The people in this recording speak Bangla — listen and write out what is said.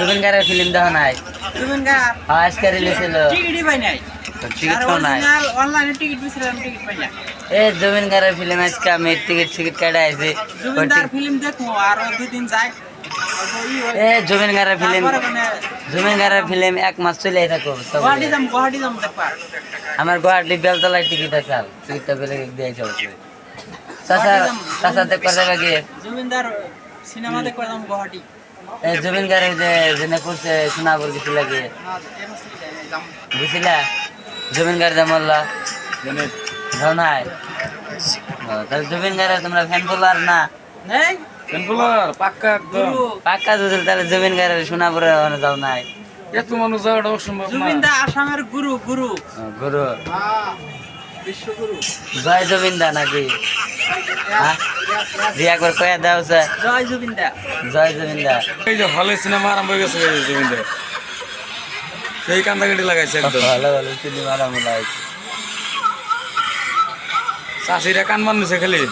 জুবিন গারের ফিল্ম দেখো নাই? জুবিন গার হ্যাঁ, আজকে রিলিজ হলো। টিকিটই পাই নাই। টিকিট তো নাই। অনলাইনে টিকিট বেছিলাম টিকিট পাই না এ জুবিন গারের ফিল্ম আজকে আমি টিকিট টিকিট কাটা আইছি। জুবিন ফিল্ম দেখো আর দুই দিন যায়। অল্প ই হয়। এ জুবিন গারের ফিল্ম মানে জুবিন গারের ফিল্ম এক মাস চলে থাকো গুয়াহাটি যাম গুয়াহাটি যাম দেখবা। আমার গুয়াহাটি বেলতলায় টিকিট আছে টিকিটটা পেলে দিয়ে চলছে চাচা চাচা যাবে গিয়ে জুবিনদার সিনেমা দেখবা যাম গুয়াহাটি। এই জুবিন গারের যে জেনে করছে সোনাপুর না, যাম। গেছিলা? জুবিন গার যে মল্লা যাও তাহলে জুবিন গারে তোমরা ফ্যান ফলোয়ার না? নেই। পেনফুলার পাক্কা একদম। পাক্কা যদি তাহলে জুবিন গারের সোনাপুরে যাও নাই। এত মানুষ যাওয়াটা অসম্ভব জুবিন দা আসামের গুরু গুরু। গুরু। বিশ্বগুরু জয় জুবিন দা নাকি? হ্যাঁ? জি একবার কয়া দাও স্যার। জয় জুবিন দা জয় জুবিন দা এই যে হলে সিনেমা আরম্ভ হয়ে গেছে জুবিন দা সেই কান্দাকাটি লাগাইছে একদম। ভালো ভালো সিনেমা আরম্ভ লাগাইছে চাষিরা কান মানুষে খালি।